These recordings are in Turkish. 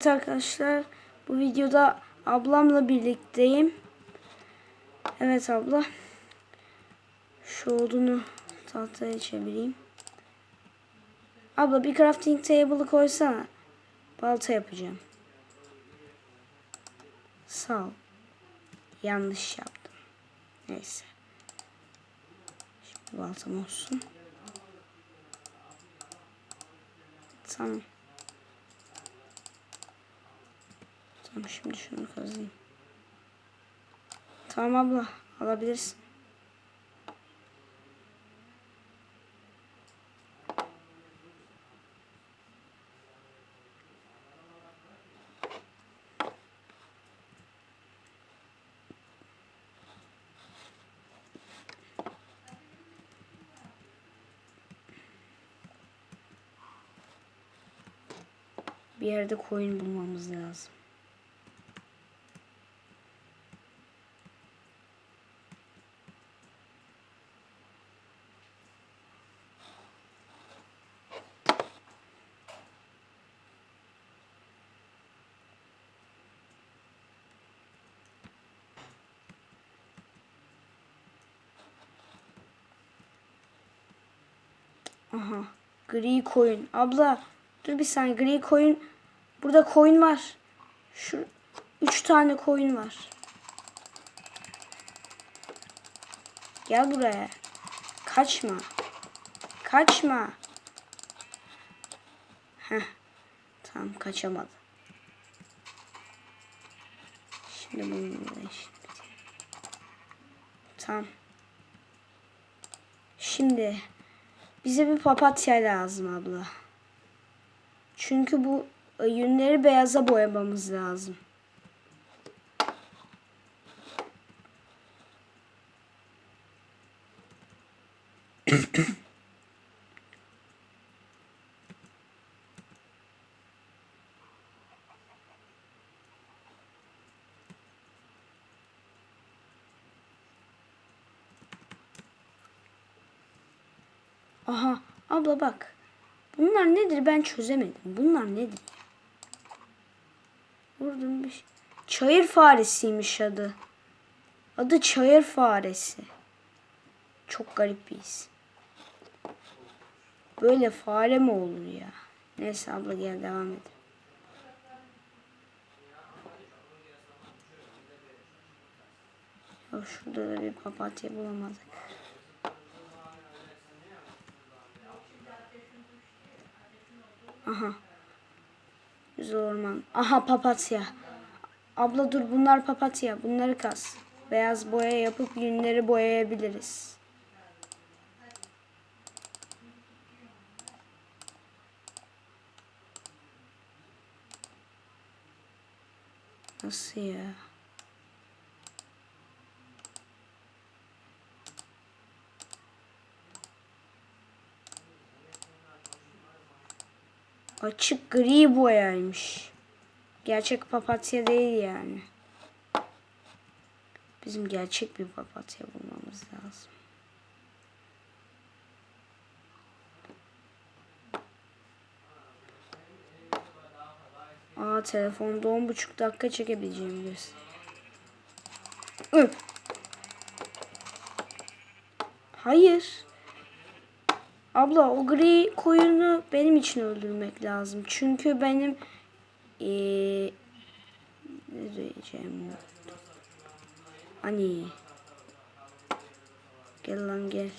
Evet arkadaşlar bu videoda ablamla birlikteyim. Evet abla. Şu odunu tahtaya çevireyim. Abla bir crafting table'ı koysana. Balta yapacağım. Sağ ol. Yanlış yaptım. Neyse. Şimdi baltam olsun. Tamam. Tamam şimdi şunu kazıyım. Tamam abla alabilirsin. Bir yerde koyun bulmamız lazım. Aha. Gri koyun. Abla dur bir saniye. Gri koyun. Burada koyun var. Şu üç tane koyun var. Gel buraya. Kaçma. Kaçma. Heh. Tamam kaçamadı. Şimdi bununla bitiyor. Tamam. Şimdi bize bir papatya lazım abla. Çünkü bu e, yünleri beyaza boyamamız lazım. Aha abla bak. Bunlar nedir ben çözemedim. Bunlar nedir? Vurdum bir şey. Çayır faresiymiş adı. Adı çayır faresi. Çok garip bir isim. Böyle fare mi olur ya? Neyse abla gel devam edelim. Ya şurada da bir papatya bulamadık. Aha. Güzel orman. Aha papatya. Abla dur bunlar papatya. Bunları kas. Beyaz boya yapıp yünleri boyayabiliriz. Nasıl ya? Açık gri boyaymış. Gerçek papatya değil yani. Bizim gerçek bir papatya bulmamız lazım. Aa telefonda on buçuk dakika çekebileceğimi gösteriyor. Üf. Hayır. Abla o gri koyunu benim için öldürmek lazım. Çünkü benim ee, ne diyeceğim Hani gel lan gel.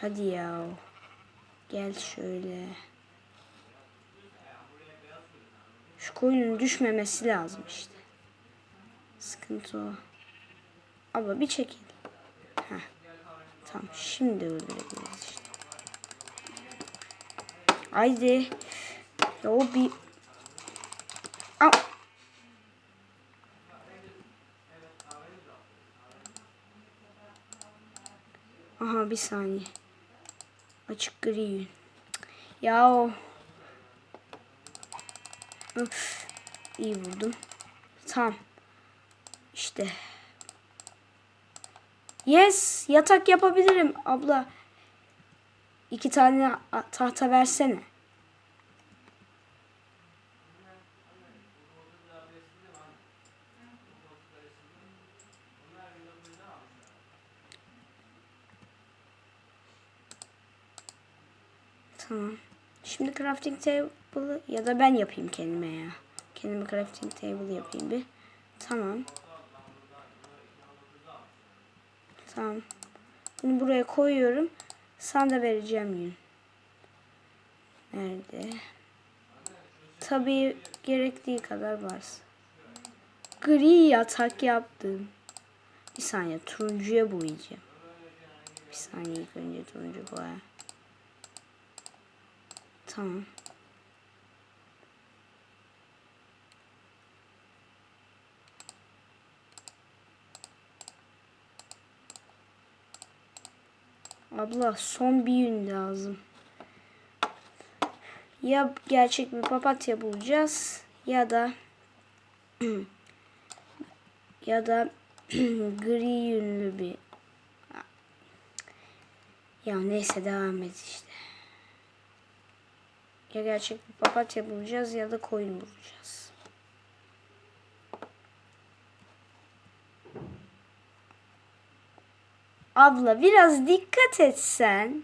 Hadi ya. Gel şöyle. Şu koyunun düşmemesi lazım işte. Sıkıntı o. Abla bir çekil. Heh. Tamam şimdi öldürebiliriz işte. Haydi. Ya o bir... Al. Aha bir saniye. Açık gri. Ya o. Öf. İyi vurdum. Tamam. İşte. Yes, yatak yapabilirim abla. iki tane tahta versene. Tamam. Şimdi crafting table ya da ben yapayım kendime ya. Kendime crafting table yapayım bir. Tamam. Tamam. Bunu buraya koyuyorum. Sana da vereceğim yün. Nerede? Tabii gerektiği kadar varsa. Gri yatak yaptım. Bir saniye turuncuya boyayacağım. Bir saniye ilk önce turuncu boya. Tamam. Abla son bir yün lazım. Ya gerçek bir papatya bulacağız ya da ya da gri yünlü bir ya neyse devam et işte. Ya gerçek bir papatya bulacağız ya da koyun bulacağız. Abla biraz dikkat etsen.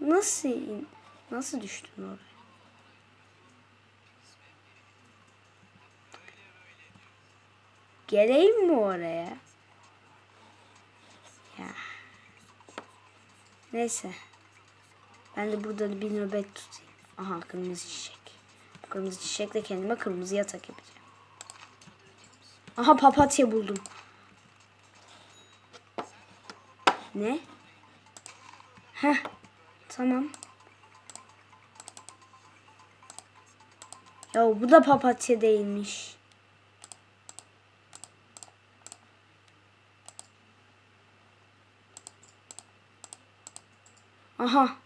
Nasıl in- nasıl düştün oraya? Geleyim mi oraya? Ya. Neyse. Ben de burada bir nöbet tutayım. Aha kırmızı çiçek. Kırmızı çiçekle kendime kırmızı yatak yapacağım. Aha papatya buldum. Ne? Heh. Tamam. Ya bu da papatya değilmiş. Aha.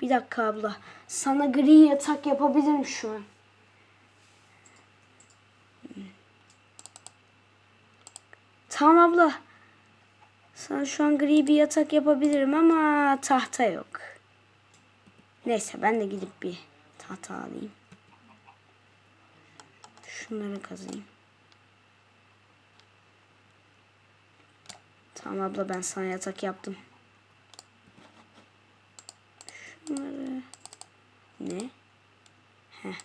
Bir dakika abla. Sana gri yatak yapabilirim şu an. Tamam abla. Sana şu an gri bir yatak yapabilirim ama tahta yok. Neyse ben de gidip bir tahta alayım. Şunları kazayım. Tamam abla ben sana yatak yaptım. Şunları... Ne? Heh.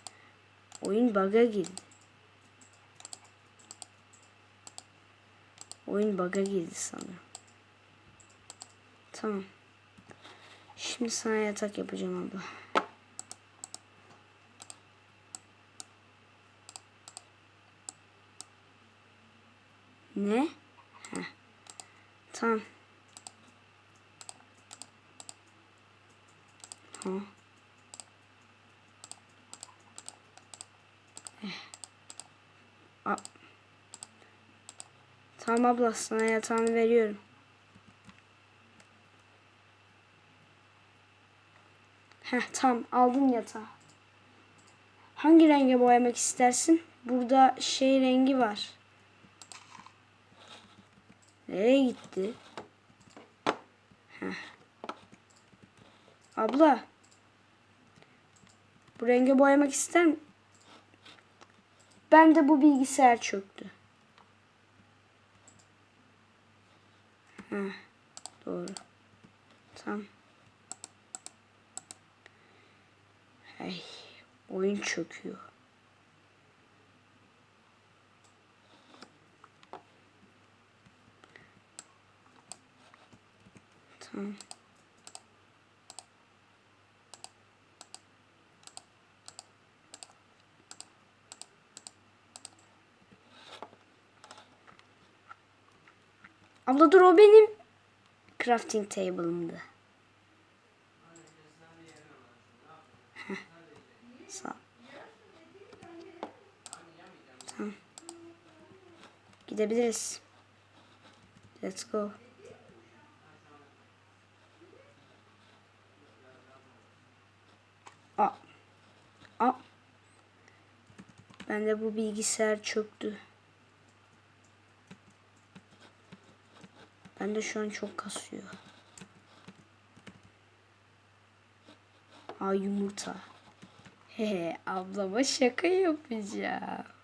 Oyun bug'a girdi. Oyun bug'a girdi sanırım. Tamam. Şimdi sana yatak yapacağım abla. Ne? Heh. Tamam. Ha. Eh. A- Tamam abla sana yatağını veriyorum. Heh tamam aldın yatağı. Hangi renge boyamak istersin? Burada şey rengi var. Nereye gitti? Heh. Abla. Bu renge boyamak ister mi? Ben de bu bilgisayar çöktü. Heh, doğru. Tamam. Hey, oyun çöküyor. Tamam. Abla dur o benim crafting table'ımdı. Tamam. Gidebiliriz. Let's go. Aa. Aa. Ben de bu bilgisayar çöktü. Ben de şu an çok kasıyor. Aa yumurta. He ablama şaka yapacağım.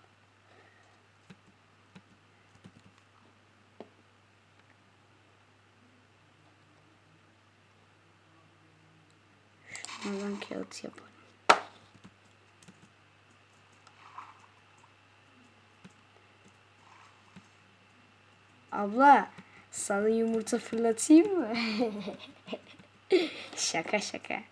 Şunlardan kağıt yaparım. Abla sana yumurta fırlatayım mı? şaka şaka.